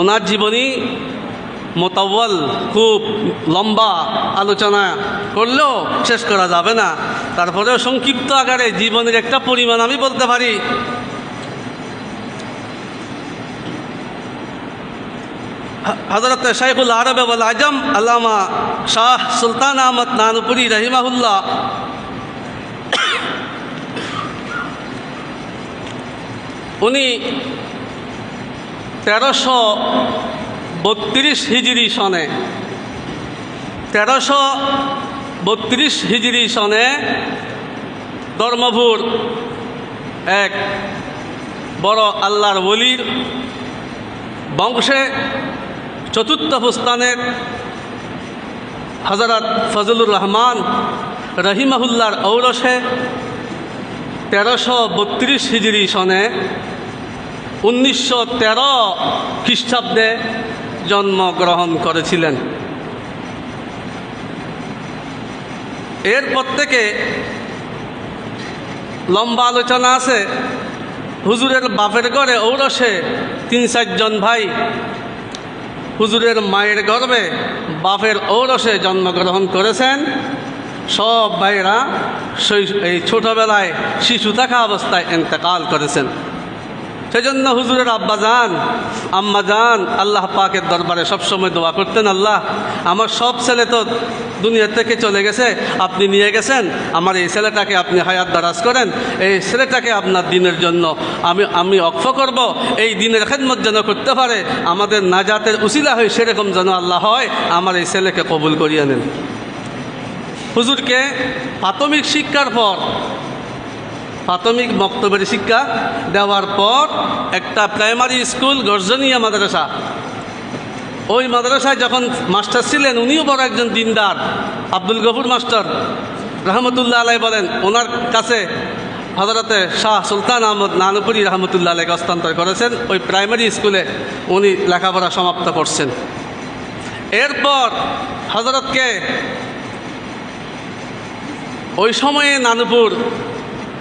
ওনার জীবনী মোতাব্বল খুব লম্বা আলোচনা করলেও শেষ করা যাবে না। তারপরেও সংক্ষিপ্ত আকারে জীবনের একটা পরিমাণ আমি বলতে পারি। হজরত শাইখুল আরব আজম আল্লামা শাহ সুলতান আহমদ নানপুরি রহিমাহুল্লাহ উনি তেরোশো বত্রিশ হিজড়ি সনে, তেরোশো বত্রিশ হিজড়ি সনে ধর্মভুর এক বড় আল্লাহর বলির বংশে চতুর্থ স্থানের হজরত ফজলুর রহমান রহিমাহুল্লার ঔরসে তেরোশো বত্রিশ হিজড়ি সনে উনিশশো তেরো খ্রিস্টাব্দে জন্মগ্রহণ করেছিলেন। এরপর থেকে লম্বা আলোচনা আছে। হুজুরের বাপের ঘরে ঔরসে তিন চারজন ভাই। হুজুরের মায়ের গর্বে বাপের ঔরসে জন্মগ্রহণ করেছেন। সব ভাইরা এই ছোটোবেলায় শিশু থাকা অবস্থায় এন্তেকাল করেছেন। সেজন্য হুজুরের আব্বা যান, আম্মা যান, আল্লাহ পাকের দরবারে সবসময় দোয়া করতেন, আল্লাহ, আমার সব ছেলে তো দুনিয়া থেকে চলে গেছে, আপনি নিয়ে গেছেন, আমার এই ছেলেটাকে আপনি হায়াত দারাজ করেন, এই ছেলেটাকে আপনার দিনের জন্য আমি আমি অক্ষ করব, এই দিনের খেদমত যেন করতে পারে, আমাদের নাজাতের উসিলা হয় সেরকম যেন আল্লাহ হয়, আমার এই ছেলেকে কবুল করিয়ে নেন। হুজুরকে প্রাথমিক শিক্ষার পর প্রাথমিক বক্তব্যের শিক্ষা দেওয়ার পর একটা প্রাইমারি স্কুল, গর্জনিয়া মাদ্রাসা। ওই মাদ্রাসায় যখন মাস্টার ছিলেন, উনিও বড় একজন দিনদার, আব্দুল গফুর মাস্টার। রহমতুল্লাহ আলাই বলেন, ওনার কাছে হজরতে শাহ সুলতান আহমদ নানুপুরি রহমতুল্লাহ আলাইকে হস্তান্তর করেছেন। ওই প্রাইমারি স্কুলে উনি লেখাপড়া সমাপ্ত করছেন। এরপর হজরতকে ওই সময়ে নানুপুর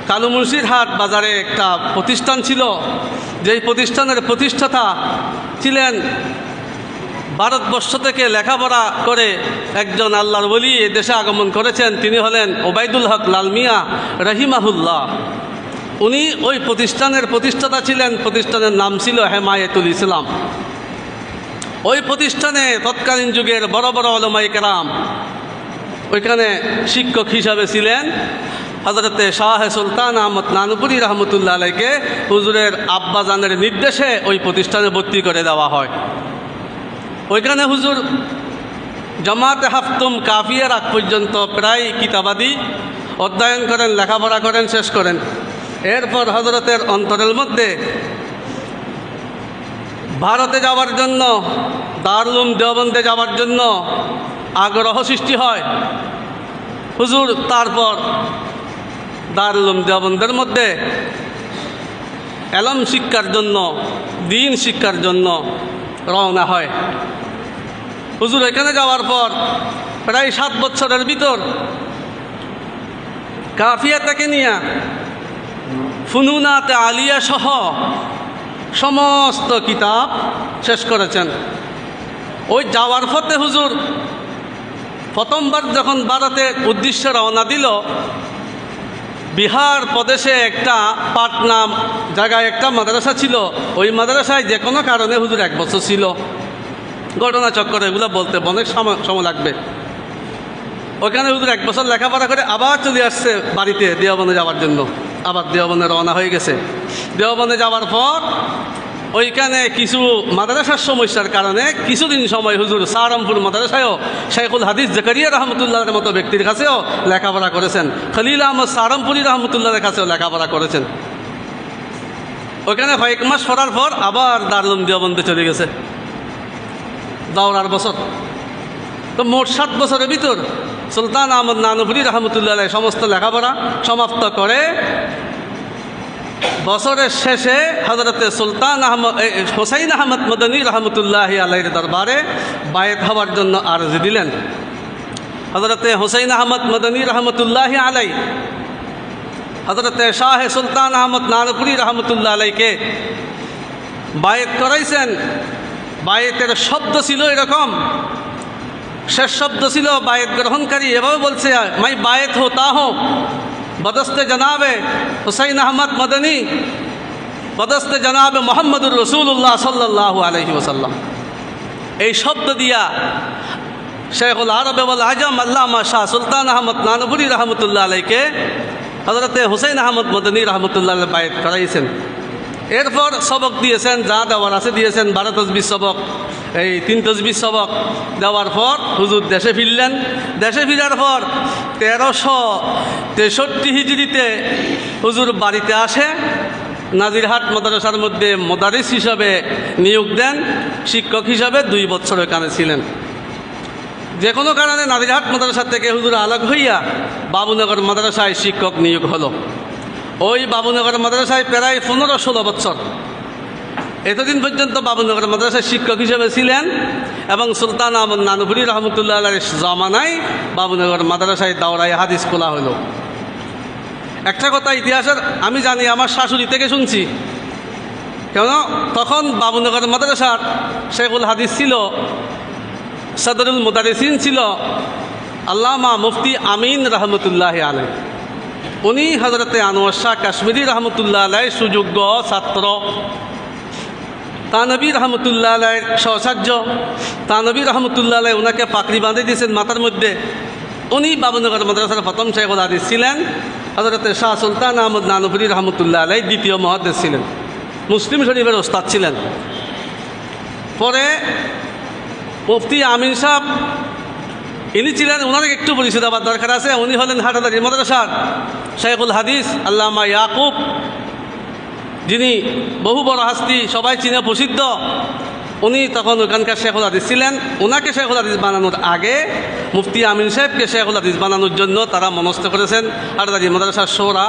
কালু মুন্সিরহাট বাজারে একটা প্রতিষ্ঠান ছিল। যেই প্রতিষ্ঠানের প্রতিষ্ঠাতা ছিলেন ভারতবর্ষ থেকে লেখাপড়া করে একজন আল্লাহর বলি এ দেশে আগমন করেছেন। তিনি হলেন ওবায়দুল হক লাল মিয়া রহিমাহুল্লাহ। উনি ওই প্রতিষ্ঠানের প্রতিষ্ঠাতা ছিলেন। প্রতিষ্ঠানের নাম ছিল হেমায়েতুল ইসলাম। ওই প্রতিষ্ঠানে তৎকালীন যুগের বড় বড় অলমাই কেরাম ওইখানে শিক্ষক হিসাবে ছিলেন। হজরতে শাহ সুলতান আহমদ নানুপুরি রহমতুল্লাহ আলাইকে হুজুরের আব্বাজানের নির্দেশে ওই প্রতিষ্ঠানে ভর্তি করে দেওয়া হয়। ওইখানে হুজুর জামাতে হাফতুম কাফিয়ার আগ পর্যন্ত প্রায় কিতাবাদি অধ্যয়ন করেন, লেখাপড়া করেন, শেষ করেন। এরপর হজরতের অন্তরের মধ্যে ভারতে যাওয়ার জন্য, দারুলুম দেওবন্দে যাওয়ার জন্য আগ্রহ সৃষ্টি হয়। হুজুর তারপর দারুলুম দেওবন্দের মধ্যে এলম শিক্ষার জন্য, দিন শিক্ষার জন্য রওনা হয়। হুজুর, এখানে যাওয়ার পর প্রায় সাত বছরের ভিতর কাফিয়া থেকে নিয়ে ফুনুনাতে আলিয়া সহ সমস্ত কিতাব শেষ করেছেন। ওই যাওয়ার পথে হুজুর প্রথমবার যখন ভারতের উদ্দেশ্যে রওনা দিল বিহার প্রদেশে একটা পাটনা জায়গায় একটা মাদ্রাসা ছিল। ওই মাদ্রাসায় যে কোনো কারণে হুজুর এক বছর ছিল। ঘটনা চক্কর এগুলো বলতে অনেক সময় সময় লাগবে। ওখানে হুজুর এক বছর লেখাপড়া করে আবার চলে আসছে বাড়িতে দেওয়া যাওয়ার জন্য। আবার দেওবনে রওনা হয়ে গেছে। দেওয়া যাওয়ার পর ওইখানে কিছু মাদ্রাসার সমস্যার কারণে কিছুদিন সময় হুজুর সারমপুর মাদ্রাসায়ও শেখুল হাদিস জাকারিয়া রহমতুল্লাহের মতো ব্যক্তির কাছেও লেখাপড়া করেছেন। খলিল আহমদ সারমপুরি রহমতুল্লাহের কাছেও লেখাপড়া করেছেন। ওইখানে কয়েক মাস পড়ার পর আবার দারুলুম দেওবন্দে চলে গেছে। দাওরার বছর। তো মোট সাত বছরের ভিতর সুলতান আহমদ নানুপুরি রহমতুল্লাহ সমস্ত লেখাপড়া সমাপ্ত করে বছরের শেষে হজরতে সুলতান আহমদ হোসাইন আহমদ মদনী রহমতুল্লাহ আলাইয়ের দরবারে বায়েত হওয়ার জন্য আর্জি দিলেন। হজরতে হোসাইন আহমদ মদনী রহমতুল্লাহ আলাই হজরতে শাহ সুলতান আহমদ নানপুরি রহমতুল্লাহ আলাইকে বায়েত করাইছেন। বায়েতের শব্দ ছিল এরকম, শেষ শব্দ ছিল বায়েত গ্রহণকারী। এভাবে বলছে, মাই বায়েত হো তা হো। বদস্তে জনাবে হুসাইন আহমদ মদনী বদস্তে জনাবে মোহাম্মদুর রসুল্লাহ সাল্লাহ আলহি ওসাল্লাম এই শব্দ দিয়া শেখুল আরবে বল আজম আল্লামা শাহ সুলতান আহমদ নানবুরি রহমতুল্লাহ আলাইকে হজরতে হুসেন আহমদ মদনী রহমতুল্লাহ বায়েত করাইছেন। এরপর সবক দিয়েছেন, যা দেওয়ার আছে দিয়েছেন, বারো তসবির সবক, এই তিন তসবির সবক দেওয়ার পর হুজুর দেশে ফিরলেন। দেশে ফিরার পর তেরোশো তেষট্টি হিজড়িতে হুজুর বাড়িতে আসে, নাজিরহাট মাদ্রাসার মধ্যে মোদারিস হিসাবে নিয়োগ দেন, শিক্ষক হিসাবে দুই বছর এখানে ছিলেন। যে কোনো কারণে নাজিরহাট মাদ্রাসা থেকে হুজুর আলাগ হইয়া বাবুনগর মাদ্রাসায় শিক্ষক নিয়োগ হলো। ওই বাবুনগর মাদ্রাসায় প্রায় পনেরো ষোলো বছর। এতদিন পর্যন্ত বাবুনগর মাদ্রাসায় শিক্ষক হিসেবে ছিলেন এবং সুলতান আহমদ নানুপুরি রহমতুল্লাহ জমানায় বাবুনগর মাদ্রাসায় দাওরাই হাদিস খোলা হলো। একটা কথা ইতিহাসের, আমি জানি, আমার শাশুড়ি থেকে শুনছি। কেন? তখন বাবুনগর মাদ্রাসার শেখুল হাদিস ছিল, সদরুল মুদারিসিন ছিল, আল্লামা মুফতি আমিন রহমতুল্লাহ আলাই উনি হজরতে আনোয়ার শাহ কাশ্মীরি রহমতুল্লাহ আলাই সুযোগ্য ছাত্র। তানবী রহমতুল্লাহ আলাইয়ের সহসার্য তানবী রহমতুল্লাহ আলাই ওনাকে পাকড়ি বাঁধে দিয়েছেন মাথার মধ্যে। উনি বাবুনগর মাদ্রাসার প্রথম শেখুল হাদিস ছিলেন। হজরতে শাহ সুলতান আহমদ নানপুরি রহমতুল্লাহ আলাই দ্বিতীয় মহাদেশ ছিলেন। মুসলিম শরীফের ওস্তাদ ছিলেন। পরে মুফতি আমিন সাহ ইনি ছিলেন ওনার একটু পরিচিত আবার দরকার আছে। উনি হলেন হাটাদারি মাদ্রাসার শেখুল হাদিস, আল্লামা ইয়াকুব। যিনি বহু বড় হাস্তি, সবাই চিনে প্রসিদ্ধ। উনি তখন ওখানকার শেখুল হাদিস ছিলেন। ওনাকে শেখুল হাদিস বানানোর আগে মুফতি আমিন সাহেবকে শেখুল হাদিস বানানোর জন্য তারা মনস্থ করেছেন। হাটাদারি মাদ্রাসার সোরা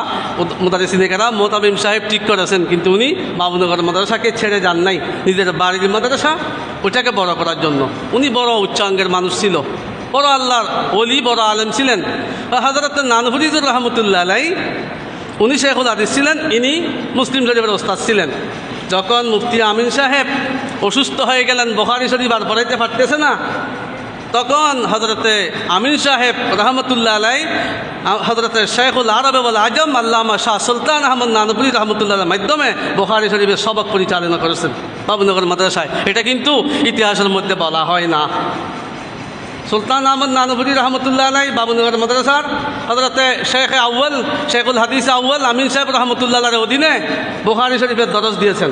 মুদারিসিনেকেরা মোতামিম সাহেব ঠিক করেছেন। কিন্তু উনি বাবুনগর মাদ্রাসাকে ছেড়ে যান নাই। নিজের বাড়ির মাদ্রাসা, ওটাকে বড় করার জন্য। উনি বড় উচ্চাঙ্গের মানুষ ছিল। বড় আল্লাহর অলি বড় আলেম ছিলেন। হাজরত নানফরিজুর রহমতুল্লাহ আলাই উনি শেখুল হাদিস ছিলেন, ইনি মুসলিম শরীফের ওস্তাদ ছিলেন। যখন মুফতি আমিন সাহেব অসুস্থ হয়ে গেলেন, বখারি শরীফ আর পড়াইতে পারতেছে না, তখন হজরতে আমিন সাহেব রহমতুল্লাহ আলাই হজরতে শেখুল আরবে আজম আল্লামা শাহ সুলতান আহমদ নানপুরি রহমতুল্লাহ মাধ্যমে বোখারি শরীফের সবক পরিচালনা করেছেন। বাবুনগর মাদ্রাসায়। এটা কিন্তু ইতিহাসের মধ্যে বলা হয় না। সুলতান আহমদ নানভুরি রহমতুল্লাহ আলাই বাবুনগর মাদ্রাসার হজরতে শেখ আউ্ল শেখুল হাদিস আউ্ল আমিন সাহেব রহমতুল্লাহ অধীনে বোখারি শরীফের দরজ দিয়েছেন।